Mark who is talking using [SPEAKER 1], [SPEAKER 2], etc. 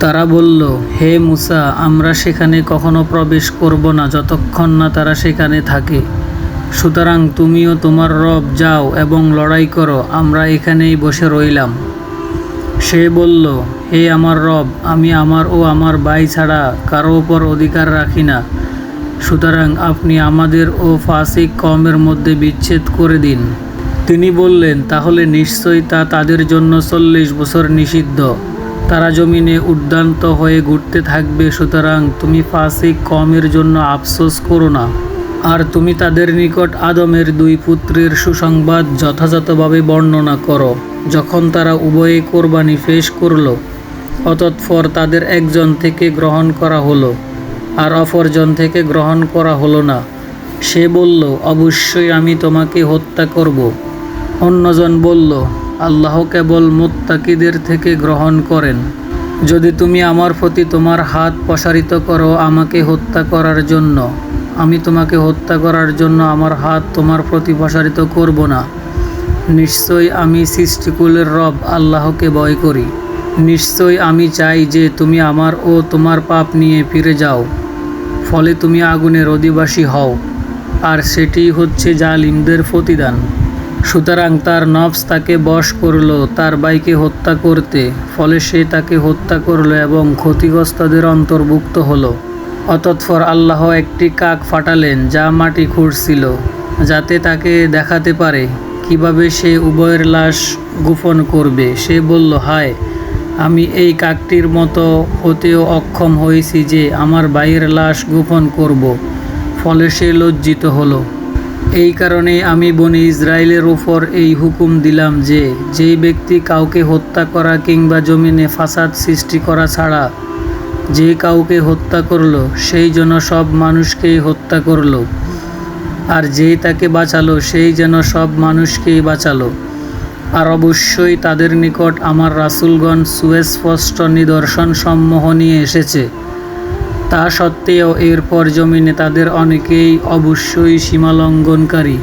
[SPEAKER 1] তারা বলল, হে মুসা, আমরা সেখানে কখনো প্রবেশ করব না যতক্ষণ না তারা সেখানে থাকে। সুতরাং তুমিও তোমার রব যাও এবং লড়াই করো, আমরা এখানেই বসে রইলাম। সে বলল, হে আমার রব, আমি আমার ও আমার ভাই ছাড়া কারও ওপর অধিকার রাখি না। সুতরাং আপনি আমাদের ও ফাসিক কমের মধ্যে বিচ্ছেদ করে দিন। তিনি বললেন, তাহলে নিশ্চয়ই তা তাদের জন্য চল্লিশ বছর নিষিদ্ধ। তারা জমিনে উদ্যান্ত হয়ে ঘুরতে থাকবে, সুতরাং তুমি ফাসিক কমের জন্য আফসোস করো না। আর তুমি তাদের নিকট আদমের দুই পুত্রের সুসংবাদ যথাযথভাবে বর্ণনা করো, যখন তারা উভয়ে কোরবানি পেশ করল। অতৎপর তাদের একজন থেকে গ্রহণ করা হলো, আর অপরজন থেকে গ্রহণ করা হলো না। সে বলল, অবশ্যই আমি তোমাকে হত্যা করব। অন্যজন বলল আল্লাহ কেবল মুত্তাকিদের থেকে গ্রহণ করেন। যদি তুমি আমার প্রতি তোমার হাত প্রসারিত করো আমাকে হত্যা করার জন্য, আমি তোমাকে হত্যা করার জন্য আমার হাত তোমার প্রতি প্রসারিত করব না। নিশ্চয়ই আমি সৃষ্টিকুলের রব, আল্লাহকে ভয় করি। নিশ্চয়ই আমি চাই যে তুমি আমার ও তোমার পাপ নিয়ে ফিরে যাও, ফলে তুমি আগুনের অধিবাসী হও। আর সেটি হচ্ছে জালিমদের প্রতিদান। সুতরাং তার নফস তাকে বশ করল, তার বাইকে হত্যা করতে। ফলে সে তাকে হত্যা করল এবং ক্ষতিগ্রস্তদের অন্তর্ভুক্ত হলো। অতৎপর আল্লাহ একটি কাক ফাটালেন, যা মাটি খুঁড়ছিল, যাতে তাকে দেখাতে পারে। কীভাবে সে উভয়ের লাশ গোপন করবে? সে বলল, হায়, আমি এই কাকটির মতো হতেও অক্ষম হয়েছি যে আমার ভাইয়ের লাশ গোপন করব। ফলে সে লজ্জিত হলো। এই কারণে আমি বনি ইসরায়েলের ওপর এই হুকুম দিলাম যে, যেই ব্যক্তি কাউকে হত্যা করা কিংবা জমিনে ফাসাদ সৃষ্টি করা ছাড়া যে কাউকে হত্যা করল, সেই যেন সব মানুষকেই হত্যা করল। আর যেই তাকে বাঁচালো, সেই যেন সব মানুষকেই বাঁচালো। আর অবশ্যই তাদের নিকট আমার রাসূলগণ সুস্পষ্ট নিদর্শন সম্মোহ নিয়ে এসেছে। তা সত্ত্বেও এরপর জমিনে তাদের অনেকেই অবশ্যই সীমালঙ্ঘনকারী।